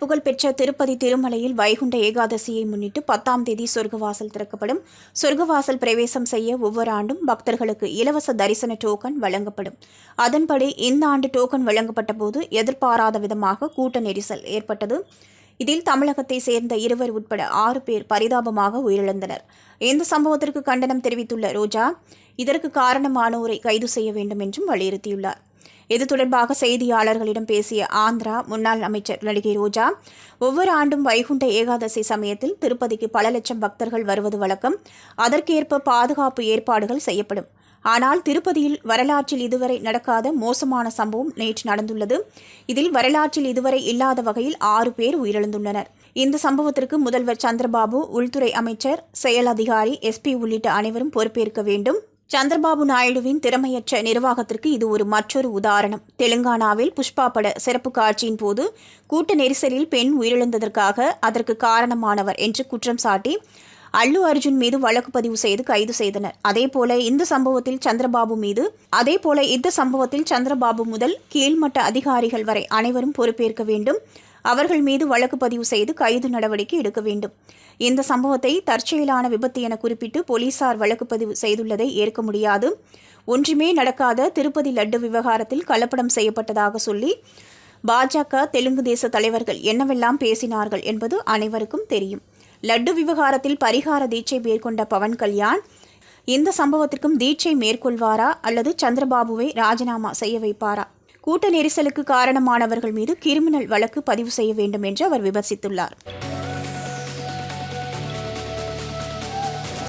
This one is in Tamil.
புகழ்பெற்ற திருப்பதி திருமலையில் வைகுண்ட ஏகாதசியை முன்னிட்டு பத்தாம் தேதி சொர்க்கவாசல் திறக்கப்படும். சொர்க்கவாசல் பிரவேசம் செய்ய ஒவ்வொரு ஆண்டும் பக்தர்களுக்கு இலவச தரிசன டோக்கன் வழங்கப்படும். அதன்படி இந்த ஆண்டு டோக்கன் வழங்கப்பட்ட போது எதிர்பாராத விதமாக கூட்ட நெரிசல் ஏற்பட்டது. இதில் தமிழகத்தை சேர்ந்த இருவர் உட்பட ஆறு பேர் பரிதாபமாக உயிரிழந்தனர். இந்த சம்பவத்திற்கு கண்டனம் தெரிவித்துள்ள ரோஜா இதற்கு காரணமானோரை கைது செய்ய வேண்டும் என்றும் வலியுறுத்தியுள்ளார். இது தொடர்பாக செய்தியாளர்களிடம் பேசிய ஆந்திரா முன்னாள் அமைச்சர் நடிகை ரோஜா ஒவ்வொரு ஆண்டும் வைகுண்ட ஏகாதசி சமயத்தில் திருப்பதிக்கு பல லட்சம் பக்தர்கள் வருவது வழக்கம். அதற்கேற்ப பாதுகாப்பு ஏற்பாடுகள் செய்யப்படும். ஆனால் திருப்பதியில் வரலாற்றில் இதுவரை நடக்காத மோசமான சம்பவம் நேற்று நடந்துள்ளது. இதில் வரலாற்றில் இதுவரை இல்லாத வகையில் ஆறு பேர் உயிரிழந்துள்ளனர். இந்த சம்பவத்திற்கு முதல்வர் சந்திரபாபு உள்துறை அமைச்சர் செயல் அதிகாரி எஸ்பி உள்ளிட்ட அனைவரும் பொறுப்பேற்க வேண்டும். சந்திரபாபு நாயுடுவின் திறமையற்ற நிர்வாகத்திற்கு இது ஒரு மற்றொரு உதாரணம். தெலுங்கானாவில் புஷ்பா பட சிறப்பு காட்சியின் போது கூட்ட நெரிசலில் பெண் உயிரிழந்ததற்காக அதற்கு காரணமானவர் என்று குற்றம் சாட்டி அல்லு அர்ஜுன் மீது வழக்கு பதிவு செய்து கைது செய்தனர். அதேபோல இந்த சம்பவத்தில் சந்திரபாபு மீது அதேபோல இந்த சம்பவத்தில் சந்திரபாபு முதல் கீழ்மட்ட அதிகாரிகள் வரை அனைவரும் பொறுப்பேற்க வேண்டும். அவர்கள் மீது வழக்கு பதிவு செய்து கைது நடவடிக்கை எடுக்க வேண்டும். இந்த சம்பவத்தை தற்செயலான விபத்து என குறிப்பிட்டு போலீசார் வழக்கு பதிவு செய்துள்ளதை ஏற்க முடியாது. ஒன்றுமே நடக்காத திருப்பதி லட்டு விவகாரத்தில் கலப்படம் செய்யப்பட்டதாக சொல்லி பாஜக தெலுங்கு தேச தலைவர்கள் என்னவெல்லாம் பேசினார்கள் என்பது அனைவருக்கும் தெரியும். லட்டு விவகாரத்தில் பரிகார தீட்சை மேற்கொண்ட பவன் கல்யாண் இந்த சம்பவத்திற்கும் தீட்சை மேற்கொள்வாரா அல்லது சந்திரபாபுவை ராஜினாமா செய்ய வைப்பாரா? கூட்ட நெரிசலுக்கு காரணமானவர்கள் மீது கிரிமினல் வழக்கு பதிவு செய்ய வேண்டும் என்று அவர் விமர்சித்துள்ளார்.